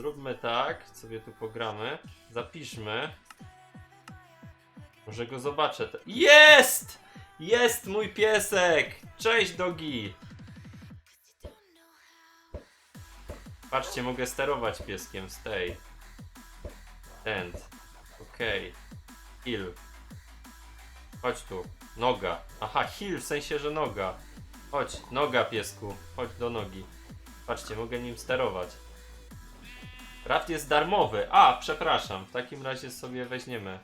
zróbmy tak, sobie tu pogramy. Zapiszmy. Może go zobaczę. Jest! Jest mój piesek! Cześć, dogi! Patrzcie, mogę sterować pieskiem. Stay. End. Okej. Hill. Chodź tu. Noga. Aha, hill w sensie, że noga. Chodź, noga piesku. Chodź do nogi. Patrzcie, mogę nim sterować. Raft jest darmowy. A, przepraszam. W takim razie sobie weźmiemy.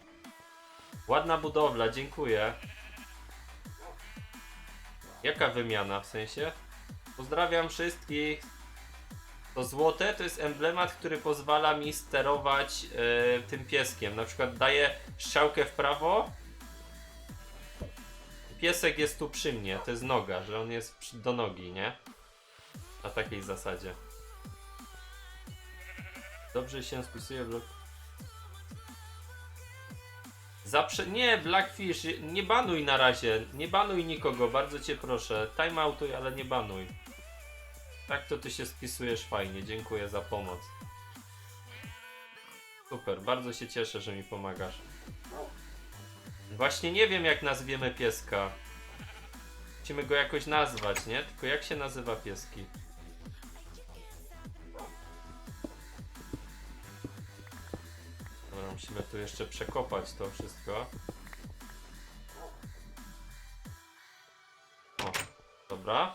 Ładna budowla, dziękuję. Jaka wymiana w sensie? Pozdrawiam wszystkich. To złote to jest emblemat, który pozwala mi sterować e, tym pieskiem. Na przykład daję strzałkę w prawo. Piesek jest tu przy mnie, to jest noga, że on jest do nogi, nie? Na takiej zasadzie. Dobrze się spisuje blok. Zaprze... Nie, Blackfish, nie banuj na razie. Nie banuj nikogo, bardzo cię proszę. Timeoutuj, ale nie banuj. Tak to ty się spisujesz fajnie, dziękuję za pomoc. Super, bardzo się cieszę, że mi pomagasz. Właśnie nie wiem jak nazwiemy pieska. Musimy go jakoś nazwać, nie? Tylko jak się nazywa pieski? Musimy tu jeszcze przekopać to wszystko. O, dobra.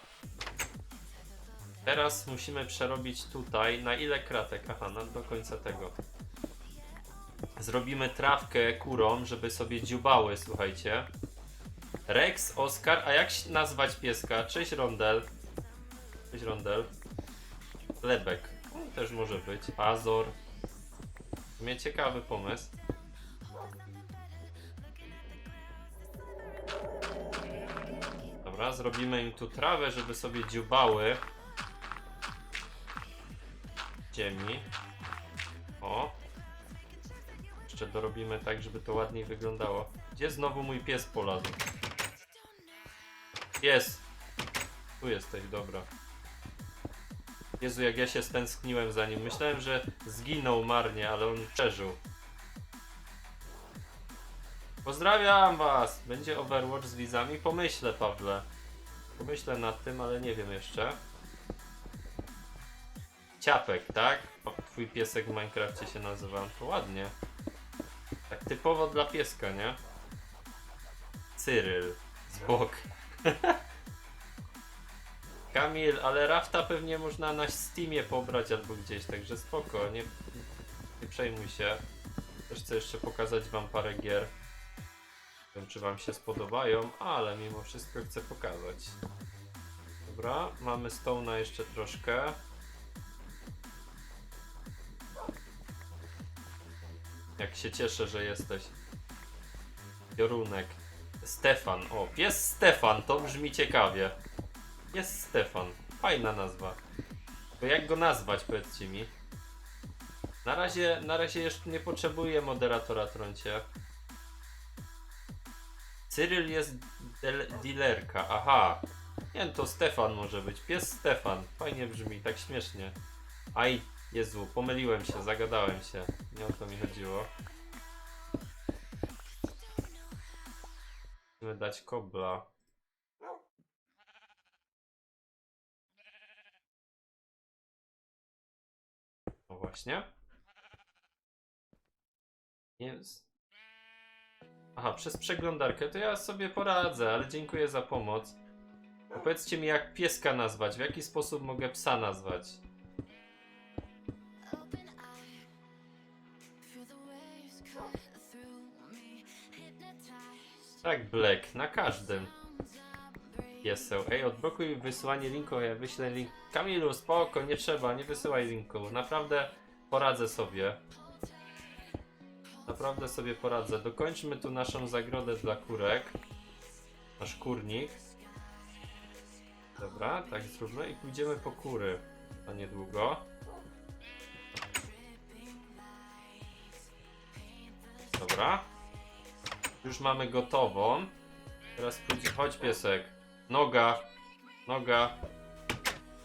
Teraz musimy przerobić tutaj, na ile kratek? Aha, na, do końca tego. Zrobimy trawkę kurom, żeby sobie dziubały, słuchajcie. Rex, Oskar, a jak nazwać pieska? Cześć Rondel. Cześć Rondel. Lebek. On też może być. Pazor. Sumie ciekawy pomysł. Dobra, zrobimy im tu trawę, żeby sobie dziubały. Ziemi. O. Jeszcze dorobimy tak, żeby to ładniej wyglądało. Gdzie znowu mój pies polazł? Pies! Tu jesteś, dobra. Jezu, jak ja się stęskniłem za nim. Myślałem, że zginął marnie, ale on przeżył. Pozdrawiam was! Będzie Overwatch z widzami? Pomyślę, Pawle. Pomyślę nad tym, ale nie wiem jeszcze. Ciapek, tak? Twój piesek w Minecrafcie się nazywa. To ładnie. Tak typowo dla pieska, nie? Cyryl. Z bok. Kamil, ale Rafta pewnie można na Steamie pobrać albo gdzieś, także spoko, nie, nie przejmuj się. Też chcę jeszcze pokazać wam parę gier. Nie wiem, czy wam się spodobają, ale mimo wszystko chcę pokazać. Dobra, mamy Stone'a jeszcze troszkę. Jak się cieszę, że jesteś. Piorunek. Stefan. O, pies Stefan, to brzmi ciekawie. Jest Stefan. Fajna nazwa. To jak go nazwać, powiedzcie mi. Na razie, na razie jeszcze nie potrzebuję moderatora trącie. Cyryl jest dealerka. Aha. Nie, to Stefan może być. Pies Stefan. Fajnie brzmi, tak śmiesznie. Aj, Jezu, pomyliłem się, zagadałem się. Nie o to mi chodziło. Musimy dać kobla. Właśnie. Jest. Aha, przez przeglądarkę to ja sobie poradzę, ale dziękuję za pomoc. Powiedzcie mi, jak pieska nazwać, w jaki sposób mogę psa nazwać. Tak, Black, na każdym. Pieseł. Ej, odblokuj wysyłanie linku, ja wyślę link. Kamilu, spoko, nie trzeba, nie wysyłaj linku. Naprawdę poradzę sobie. Naprawdę sobie poradzę. Dokończmy tu naszą zagrodę dla kurek. Nasz kurnik. Dobra, tak zróbmy i pójdziemy po kury. To niedługo. Dobra. Już mamy gotową. Teraz pójdzie. Chodź piesek. Noga. Noga.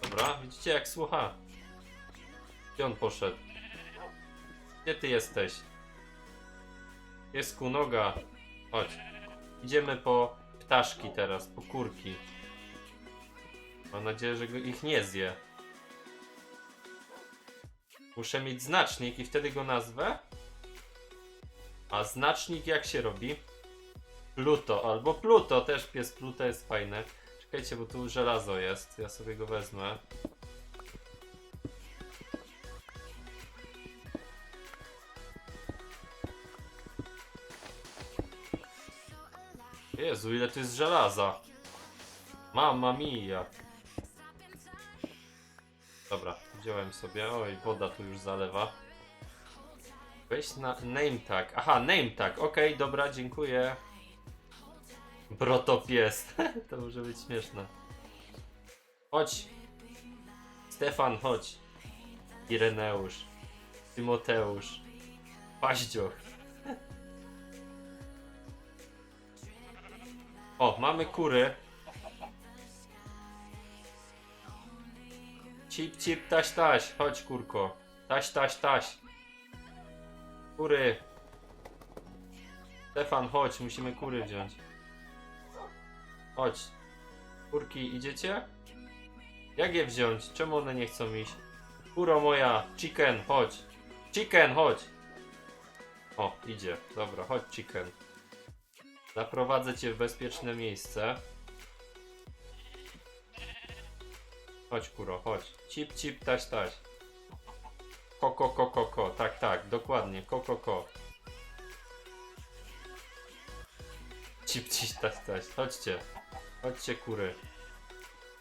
Dobra, widzicie jak słucha. Gdzie on poszedł? Gdzie ty jesteś? Piesku, noga. Chodź. Idziemy po ptaszki teraz, po kurki. Mam nadzieję, że ich nie zje. Muszę mieć znacznik i wtedy go nazwę. A znacznik jak się robi? Pluto, albo Pluto, też pies Pluto jest fajne. Czekajcie, bo tu żelazo jest, ja sobie go wezmę. Jezu, ile tu jest żelaza. Mamma mia. Dobra, wziąłem sobie. Oj, woda tu już zalewa. Weź na name tag. Aha, name tag. Okej, dobra, dziękuję. Brotopies. to może być śmieszne. Chodź. Stefan, chodź. Ireneusz. Tymoteusz. Paździoch. O, mamy kury. Cip, cip, taś, taś. Chodź, kurko. Taś, taś, taś. Kury. Stefan, chodź, musimy kury wziąć. Chodź. Kurki, idziecie? Jak je wziąć? Czemu one nie chcą iść? Kuro moja, chicken, chodź. Chicken, chodź. O, idzie. Dobra, chodź, chicken. Zaprowadzę cię w bezpieczne miejsce. Chodź, kuro, chodź. Cip, cip, taś, taś. Ko, ko, ko, ko, ko. Tak, tak, dokładnie. Ko, ko, ko. Cip, cip, taś, taś. Chodźcie. Chodźcie, kury.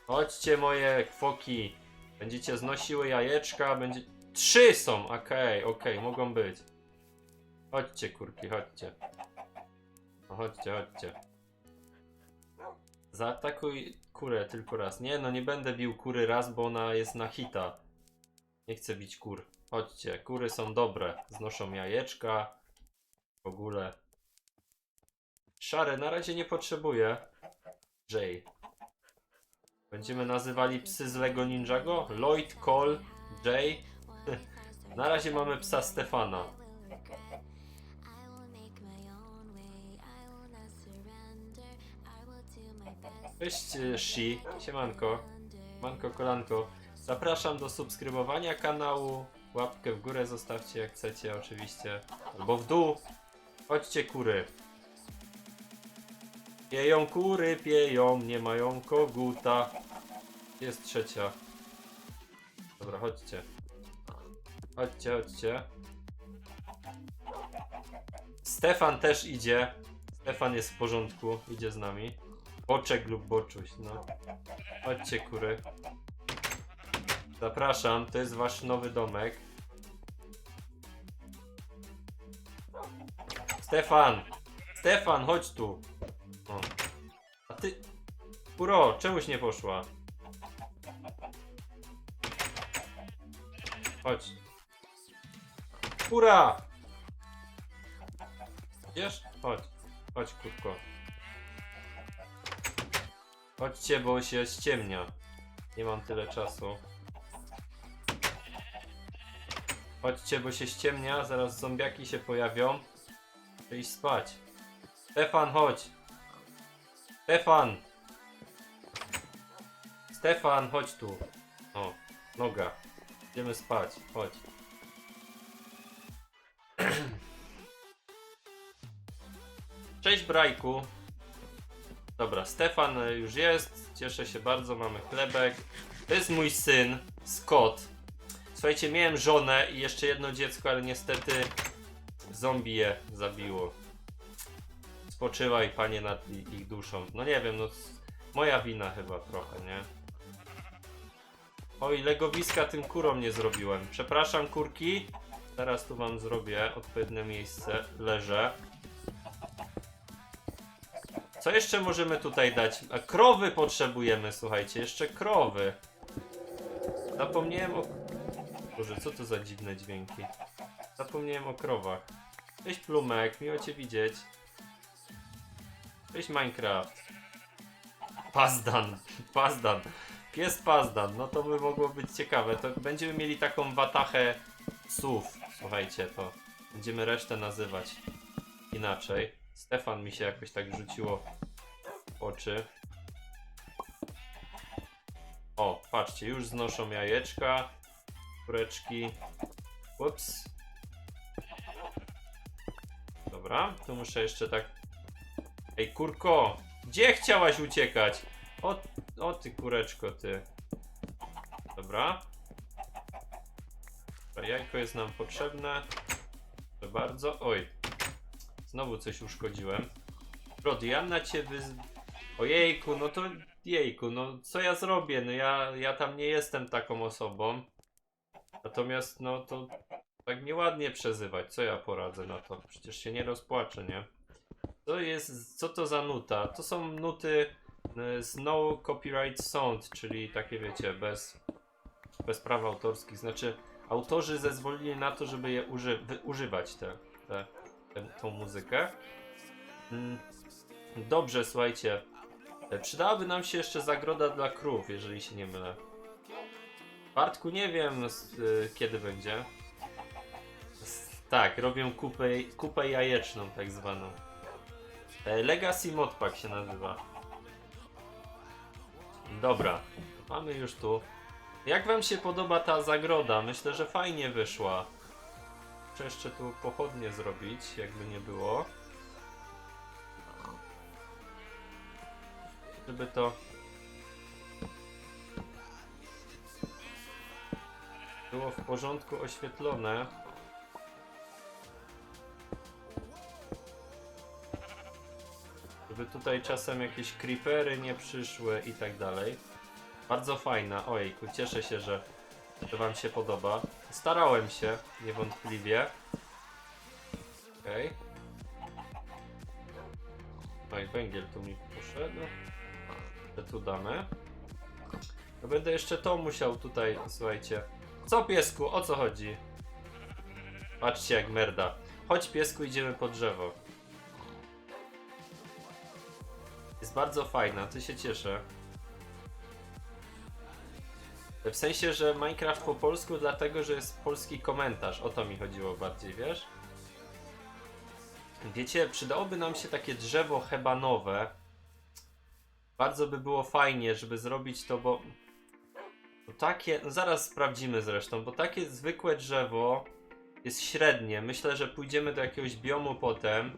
Chodźcie, moje kwoki. Będziecie znosiły jajeczka, będzie... Trzy są! Okej, okej, mogą być. Chodźcie, kurki, chodźcie. Chodźcie, chodźcie. Zaatakuj kurę tylko raz. Nie, no nie będę bił kury raz, bo ona jest na hita. Nie chcę bić kur. Chodźcie, kury są dobre. Znoszą jajeczka. W ogóle. Szary na razie nie potrzebuję. Jay. Będziemy nazywali psy z Lego Ninjago? Lloyd, Cole, Jay. na razie mamy psa Stefana. Cześć Shi, siemanko, manko kolanko. Zapraszam do subskrybowania kanału, łapkę w górę zostawcie jak chcecie oczywiście, albo w dół. Chodźcie kury. Pieją kury, pieją, nie mają koguta. Jest trzecia. Dobra, chodźcie. Chodźcie, chodźcie. Stefan też idzie. Stefan jest w porządku, idzie z nami. Boczek lub boczuś, no. Chodźcie kury. Zapraszam, to jest wasz nowy domek. Stefan! Stefan, chodź tu! O. A ty... Kuro, czemuś nie poszła? Chodź. Kura! Wiesz? Chodź. Chodź, kurko. Chodźcie, bo się ściemnia. Nie mam tyle czasu. Chodźcie, bo się ściemnia, zaraz zombiaki się pojawią. Chcę iść spać. Stefan, chodź. Stefan! Stefan, chodź tu. O, noga. Idziemy spać, chodź. Cześć Brajku. Dobra, Stefan już jest. Cieszę się bardzo, mamy chlebek. To jest mój syn, Scott. Słuchajcie, miałem żonę i jeszcze jedno dziecko, ale niestety zombie je zabiło. Spoczywaj, panie, nad ich duszą. No nie wiem, no moja wina chyba trochę, nie? Oj, legowiska tym kurom nie zrobiłem. Przepraszam, kurki. Teraz tu wam zrobię odpowiednie miejsce. Leżę. Co jeszcze możemy tutaj dać? A krowy potrzebujemy, słuchajcie, jeszcze krowy. Zapomniałem o... Boże, co to za dziwne dźwięki? Zapomniałem o krowach. Cześć Plumek, miło cię widzieć. Cześć Minecraft. Pazdan, Pazdan. Pies Pazdan, no to by mogło być ciekawe. To będziemy mieli taką watachę psów. Słuchajcie, to będziemy resztę nazywać inaczej. Stefan mi się jakoś tak rzuciło w oczy. O, patrzcie, już znoszą jajeczka, kureczki. Ups. Dobra, tu muszę jeszcze tak... Ej, kurko! Gdzie chciałaś uciekać? O, o ty kureczko, ty. Dobra. Dobra, Jajko jest nam potrzebne. Bardzo. Oj. Znowu coś uszkodziłem. Brody, na cię wyz... Ojejku, no to jejku, no co ja zrobię? No ja, ja tam nie jestem taką osobą. Natomiast no to tak nieładnie przezywać. Co ja poradzę na to? Przecież się nie rozpłaczę, nie? To jest, co to za nuta? To są nuty y, z no copyright sound, czyli takie wiecie, bez, bez praw autorskich. Znaczy, autorzy zezwolili na to, żeby je uży, używać te, te, tą muzykę. Mm, Dobrze, słuchajcie. E, Przydałaby nam się jeszcze zagroda dla krów, jeżeli się nie mylę. Bartku, nie wiem y, kiedy będzie. Tak, robią kupę, kupę jajeczną, tak zwaną. E, Legacy Modpack się nazywa. Dobra, mamy już tu. Jak wam się podoba ta zagroda? Myślę, że fajnie wyszła. Muszę jeszcze tu pochodnie zrobić, jakby nie było. Żeby to... Było w porządku oświetlone. Żeby tutaj czasem jakieś creepery nie przyszły i tak dalej. Bardzo fajna. Ojejku, cieszę się, że, że wam się podoba. Starałem się, niewątpliwie. Okej. No i węgiel tu mi poszedł. Że tu damy. To będę jeszcze to musiał tutaj, słuchajcie. Co piesku, o co chodzi? Patrzcie jak merda. Chodź piesku, idziemy po drzewo. Jest bardzo fajna, ty się cieszę. W sensie, że Minecraft po polsku, dlatego że jest polski komentarz. O to mi chodziło bardziej, wiesz? Wiecie, przydałoby nam się takie drzewo hebanowe. Bardzo by było fajnie, żeby zrobić to, bo. bo takie. No zaraz sprawdzimy zresztą, bo takie zwykłe drzewo jest średnie. Myślę, że pójdziemy do jakiegoś biomu potem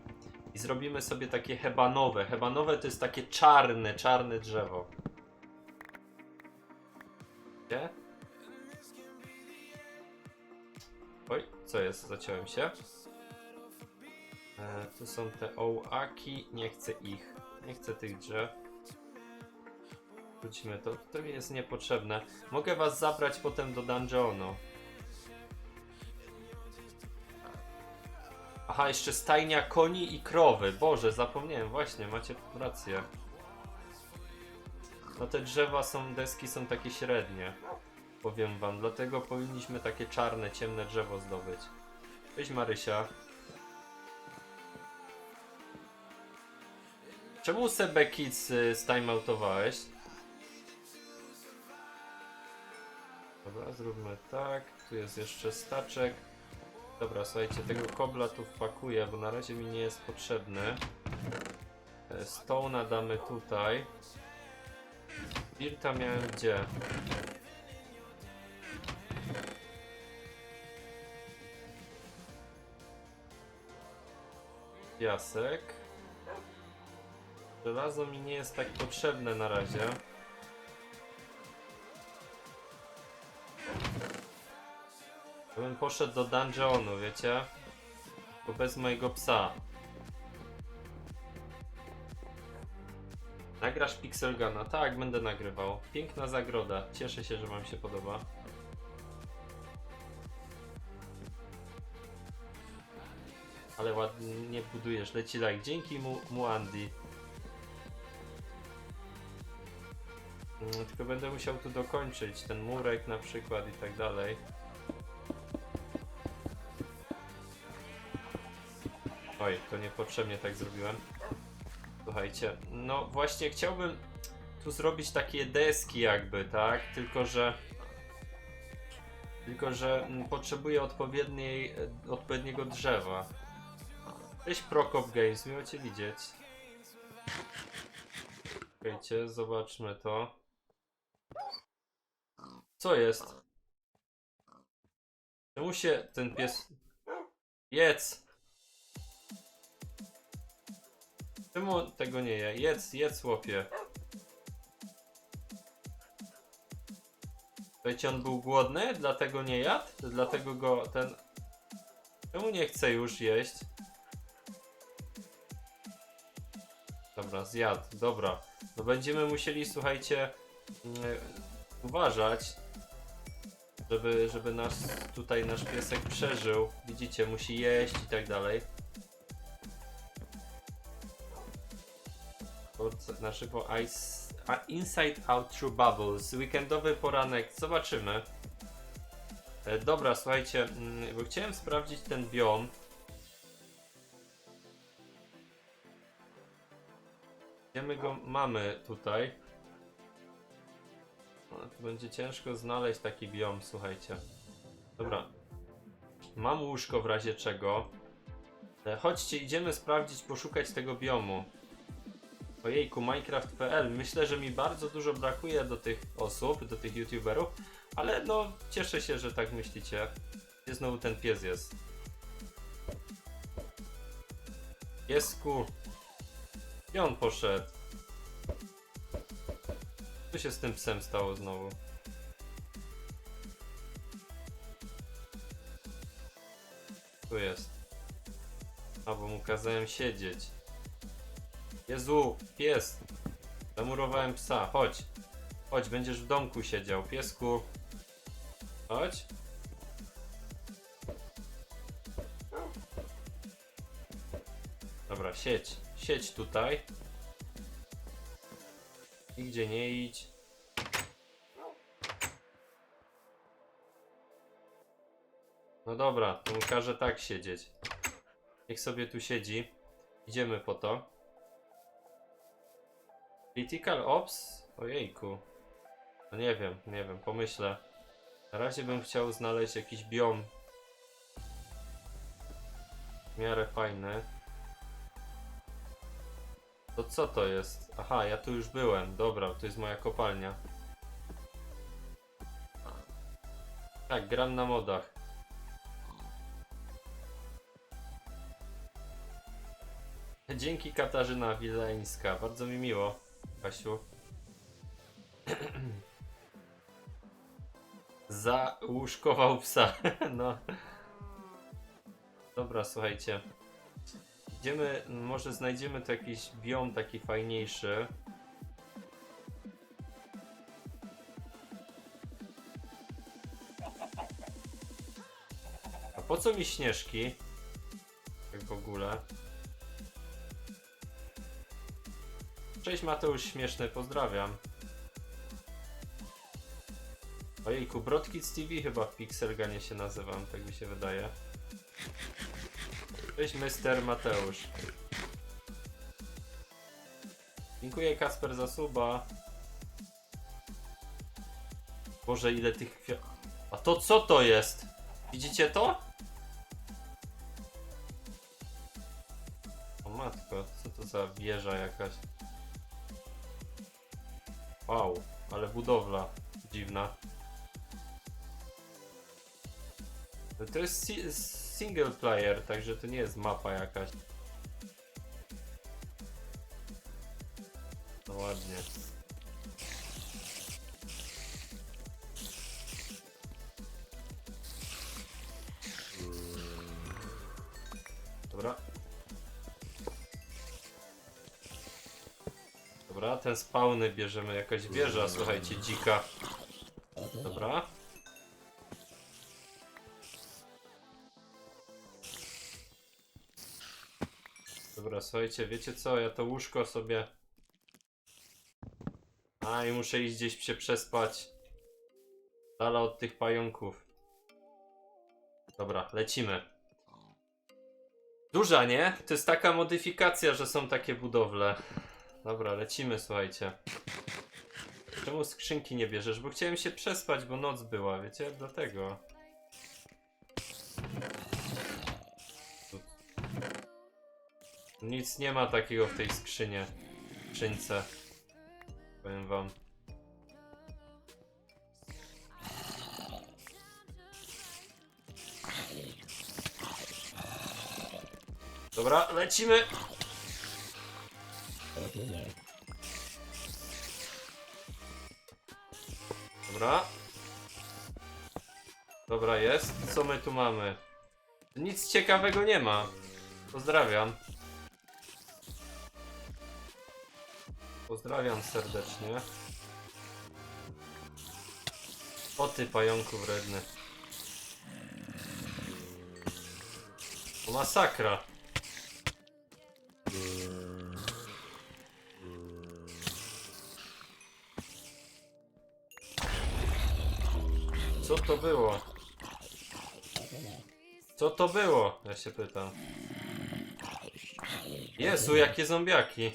i zrobimy sobie takie hebanowe. Hebanowe to jest takie czarne, czarne drzewo. Oj, co jest? Zaciąłem się. E, tu są te ołaki. Nie chcę ich. Nie chcę tych drzew. Wróćmy to. To mi jest niepotrzebne. Mogę was zabrać potem do dungeonu. Aha, jeszcze stajnia koni i krowy. Boże, zapomniałem. Właśnie, macie rację. No te drzewa są, deski są takie średnie. Powiem wam, dlatego powinniśmy takie czarne, ciemne drzewo zdobyć. Cześć Marysia. Czemu Sebe Kids y, stimeoutowałeś? Dobra, zróbmy tak. Tu jest jeszcze staczek. Dobra, słuchajcie, tego kobla tu wpakuję, bo na razie mi nie jest potrzebny. E, Stone'a damy tutaj. Dirta miałem gdzie? Piasek. Żelazo mi nie jest tak potrzebne na razie. Ja bym poszedł do dungeonu, wiecie? Bo bez mojego psa. Nagrasz Pixelgana? Tak, będę nagrywał. Piękna zagroda. Cieszę się, że wam się podoba. Ale ładnie budujesz. Leci like. Dzięki mu, mu Andy. Mm, Tylko będę musiał tu dokończyć ten murek na przykład i tak dalej. Oj, to niepotrzebnie tak zrobiłem. Słuchajcie, no właśnie chciałbym tu zrobić takie deski jakby, tak? Tylko, że Tylko, że potrzebuję odpowiedniej, odpowiedniego drzewa. Cześć Prokop Games, miło Cię widzieć. Czekajcie, zobaczmy to. Co jest? Czemu się ten pies... Jedz! Czemu tego nie je? Jedz, jedz łopie. Słuchajcie, on był głodny, dlatego nie jadł? Dlatego go ten... Czemu nie chce już jeść? Dobra, zjadł, dobra. No będziemy musieli, słuchajcie, mm, uważać, żeby, żeby nasz, tutaj nasz piesek przeżył. Widzicie, musi jeść i tak dalej. Na żywo Ice, Inside Out True Bubbles. Weekendowy poranek, zobaczymy. E, dobra, słuchajcie, mm, bo chciałem sprawdzić ten biom. Gdzie my go mamy tutaj? To będzie ciężko znaleźć taki biom, słuchajcie. Dobra. Mam łóżko w razie czego. E, Chodźcie, idziemy sprawdzić, poszukać tego biomu. Ojejku, Minecraft.pl. Myślę, że mi bardzo dużo brakuje do tych osób, do tych youtuberów, ale no cieszę się, że tak myślicie. Gdzie znowu ten pies jest? Piesku. Gdzie on poszedł? Co się z tym psem stało znowu? Tu jest. A, mu kazałem siedzieć. Jezu, pies! Zamurowałem psa, chodź. Chodź, będziesz w domku siedział, piesku. Chodź. Dobra, siedź. Siedź tutaj. Nigdzie nie idź. No dobra, to mu każę tak siedzieć. Niech sobie tu siedzi. Idziemy po to. Critical Ops? Ojejku. No nie wiem, nie wiem, pomyślę. Na razie bym chciał znaleźć jakiś biom. W miarę fajny. To co to jest? Aha, ja tu już byłem. Dobra, to jest moja kopalnia. Tak, gram na modach. Dzięki Katarzyna Wileńska. Bardzo mi miło, Kasiu. Załuszkował psa. no. Dobra, słuchajcie. Idziemy, może znajdziemy tu jakiś biom taki fajniejszy. A po co mi śnieżki? Tak w ogóle. Cześć Mateusz Śmieszny, pozdrawiam. Ojejku, Brodkids TV chyba w Pixelganie się nazywam, tak mi się wydaje. Cześć Mr. Mateusz. Dziękuję Kasper za suba. Boże, ile tych kwiat... A to co to jest? Widzicie to? O matko, co to za wieża jakaś? Wow, ale budowla dziwna. To jest si single player, także to nie jest mapa jakaś. Spawny bierzemy jakaś wieża, słuchajcie, dzika. Dobra. Dobra, słuchajcie, wiecie co? Ja to łóżko sobie. A i muszę iść gdzieś się przespać. Dala od tych pająków. Dobra, lecimy. Duża, nie? To jest taka modyfikacja, że są takie budowle. Dobra, lecimy, słuchajcie. Czemu skrzynki nie bierzesz? Bo chciałem się przespać, bo noc była, wiecie? Dlatego. Nic nie ma takiego w tej skrzynie. Skrzynce. Powiem wam. Dobra, lecimy! Dobra. Dobra, jest. Co my tu mamy? Nic ciekawego nie ma. Pozdrawiam. Pozdrawiam serdecznie. O ty pająku wredny. To masakra. Co to było? Co to było? Ja się pytam. Jezu, jakie zombiaki.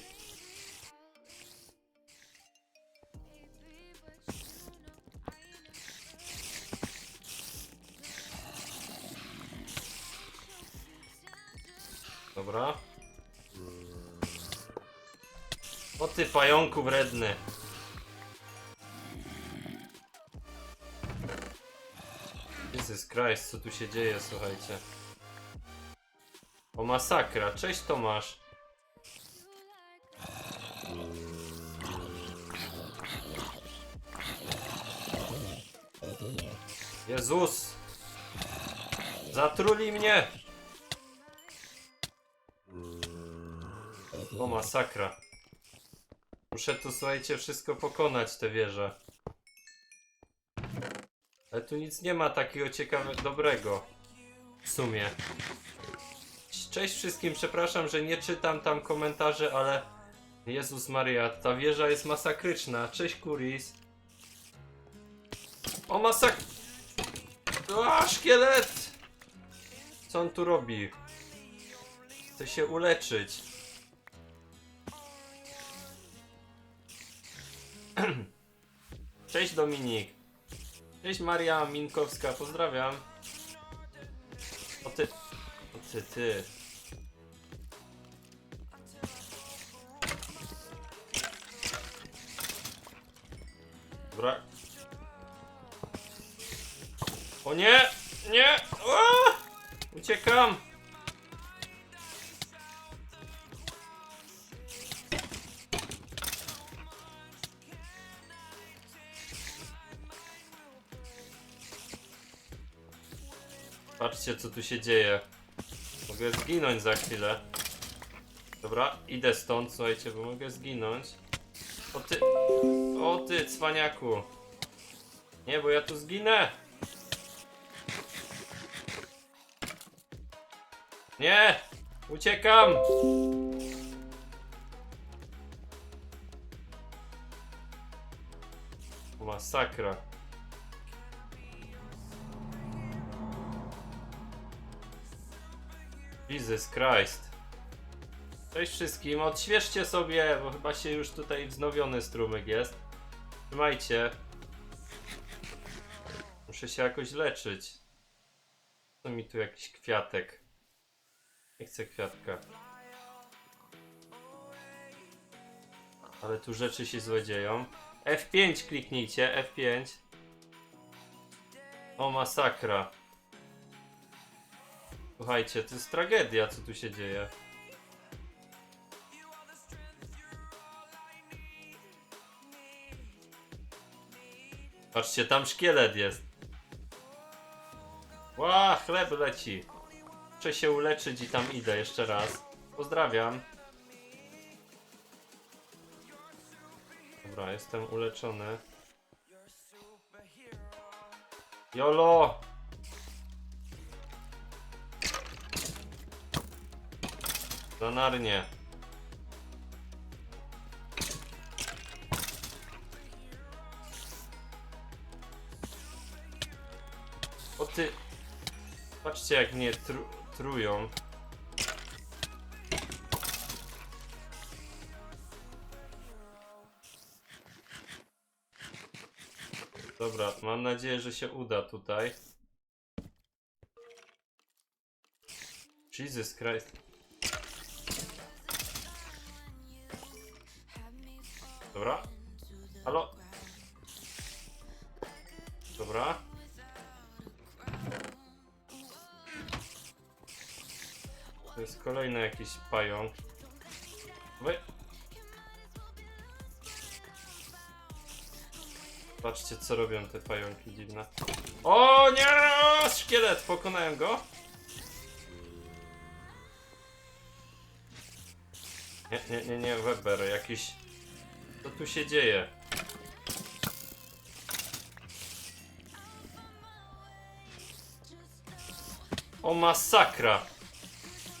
Dobra. O ty pająku wredny. Jesus Christ, co tu się dzieje, słuchajcie. O masakra, cześć Tomasz. Jezus! Zatruli mnie! O masakra. Muszę tu, słuchajcie, wszystko pokonać, te wieże. Ale tu nic nie ma takiego ciekawego, dobrego. W sumie. Cześć wszystkim, przepraszam, że nie czytam tam komentarzy, ale... Jezus Maria, ta wieża jest masakryczna. Cześć Kuris. O masak... A, szkielet! Co on tu robi? Chce się uleczyć. Cześć Dominik. Cześć Maria Minkowska, pozdrawiam. O ty... O ty, ty. Dobra. O nie! Nie! Uciekam! Patrzcie co tu się dzieje. Mogę zginąć za chwilę. Dobra, idę stąd, słuchajcie, bo mogę zginąć. O ty... O ty, cwaniaku. Nie, bo ja tu zginę. Nie! Uciekam! Masakra. Jesus Christ. Cześć wszystkim, odświeżcie sobie, bo chyba się już tutaj wznowiony strumyk jest. Trzymajcie. Muszę się jakoś leczyć. Co mi tu jakiś kwiatek? Nie chcę kwiatka. Ale tu rzeczy się złe dzieją. F5 kliknijcie, F5. O masakra. Słuchajcie, to jest tragedia, co tu się dzieje. Patrzcie, tam szkielet jest. Ła, chleb leci. Muszę się uleczyć i tam idę jeszcze raz. Pozdrawiam. Dobra, jestem uleczony. Jolo! Zanarnie. O ty... Patrzcie jak mnie tru trują. Dobra, mam nadzieję, że się uda tutaj. Jesus Christ. Jakiś pająk. Wy... Patrzcie co robią te pająki dziwne. O nie! Szkielet! Pokonałem go. Nie, nie, nie, nie, Weber, jakiś... Co tu się dzieje? O masakra!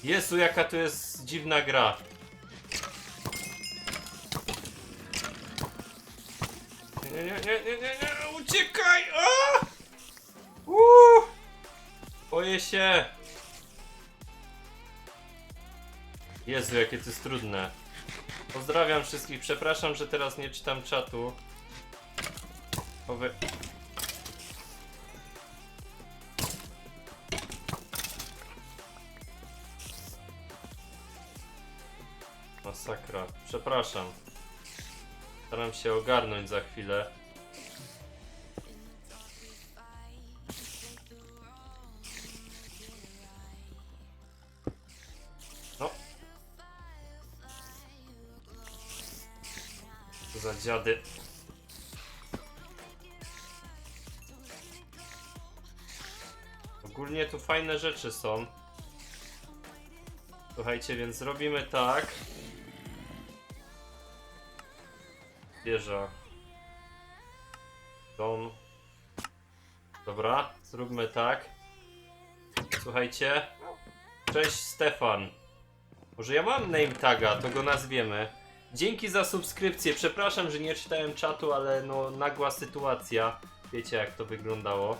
Jezu, jaka to jest dziwna gra. Nie, nie, nie, nie, nie, nie, uciekaj! A! Uuu! Boję się! Jezu, jakie to jest trudne. Pozdrawiam wszystkich, przepraszam, że teraz nie czytam czatu. Owe... Masakra. Przepraszam. Staram się ogarnąć za chwilę. No. Za dziady. Ogólnie tu fajne rzeczy są. Słuchajcie, więc robimy tak. Wieża. Dom. Dobra, zróbmy tak. Słuchajcie. Cześć Stefan. Może ja mam name taga, to go nazwiemy. Dzięki za subskrypcję. Przepraszam, że nie czytałem czatu, ale no nagła sytuacja. Wiecie jak to wyglądało.